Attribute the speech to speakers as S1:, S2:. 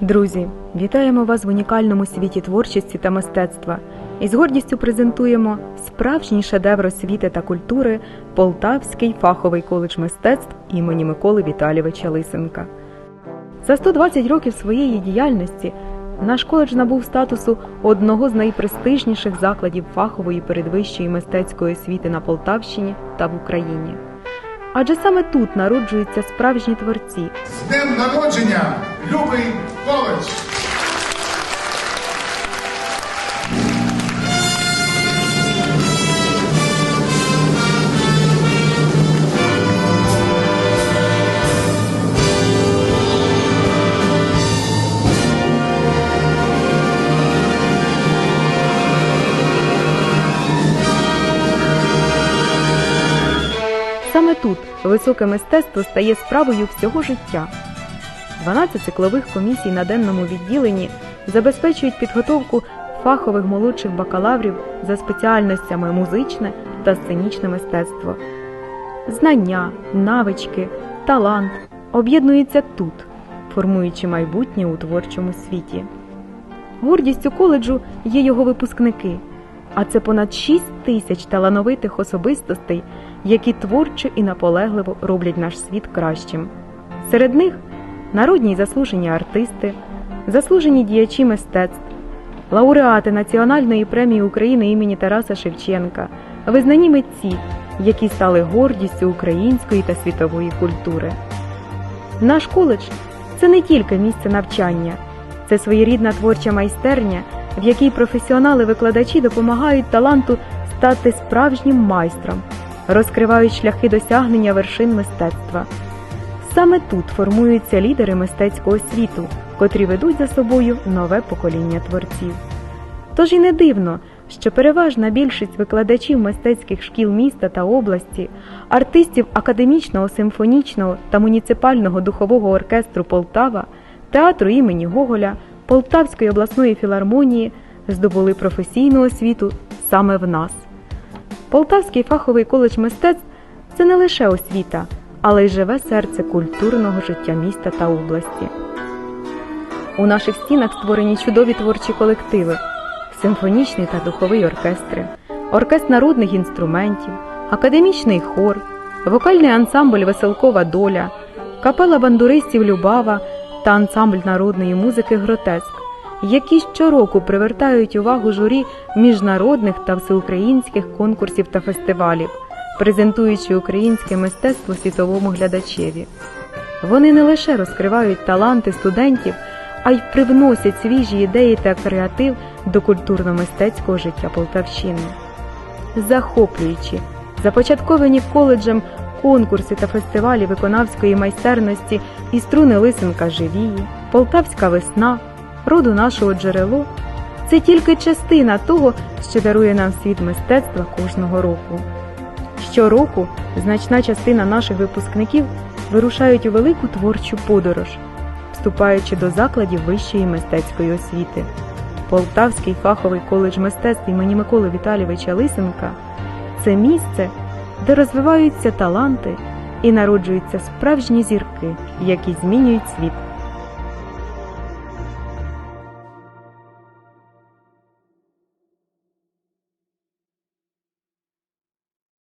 S1: Друзі, вітаємо вас в унікальному світі творчості та мистецтва і з гордістю презентуємо справжній шедевр освіти та культури Полтавський фаховий коледж мистецтв імені Миколи Віталійовича Лисенка. За 120 років своєї діяльності наш коледж набув статусу одного з найпрестижніших закладів фахової передвищої мистецької освіти на Полтавщині та в Україні. Адже саме тут народжуються справжні творці,
S2: З днем народження, любий коледж!
S1: Високе мистецтво стає справою всього життя. 12 циклових комісій на денному відділенні забезпечують підготовку фахових молодших бакалаврів за спеціальностями музичне та сценічне мистецтво. Знання, навички, талант об'єднуються тут, формуючи майбутнє у творчому світі. Гордістю коледжу є його випускники, а це понад 6 тисяч талановитих особистостей, які творчо і наполегливо роблять наш світ кращим. Серед них народні й заслужені артисти, заслужені діячі мистецтв, лауреати Національної премії України імені Тараса Шевченка, визнані митці, які стали гордістю української та світової культури. Наш коледж це не тільки місце навчання, це своєрідна творча майстерня, в якій професіонали-викладачі допомагають таланту стати справжнім майстром, розкривають шляхи досягнення вершин мистецтва. Саме тут формуються лідери мистецького світу, котрі ведуть за собою нове покоління творців. Тож і не дивно, що переважна більшість викладачів мистецьких шкіл міста та області, артистів академічного симфонічного та муніципального духового оркестру Полтава, театру імені Гоголя, Полтавської обласної філармонії здобули професійну освіту саме в нас. Полтавський фаховий коледж мистецтв це не лише освіта, але й живе серце культурного життя міста та області. У наших стінах створені чудові творчі колективи, симфонічний та духовий оркестри, оркестр народних інструментів, академічний хор, вокальний ансамбль Веселкова доля, капела бандуристів Любава та ансамбль народної музики Гротеск, які щороку привертають увагу журі міжнародних та всеукраїнських конкурсів та фестивалів, презентуючи українське мистецтво світовому глядачеві. Вони не лише розкривають таланти студентів, а й привносять свіжі ідеї та креатив до культурно-мистецького життя Полтавщини. Захоплюючи, започатковані коледжем конкурси та фестивалі виконавської майстерності і струни Лисенка живії, Полтавська весна, роду нашого джерело це тільки частина того, що дарує нам світ мистецтва кожного року. Щороку значна частина наших випускників вирушають у велику творчу подорож, вступаючи до закладів вищої мистецької освіти. Полтавський фаховий коледж мистецтв імені Миколи Віталійовича Лисенка це місце, де розвиваються таланти і народжуються справжні зірки, які змінюють світ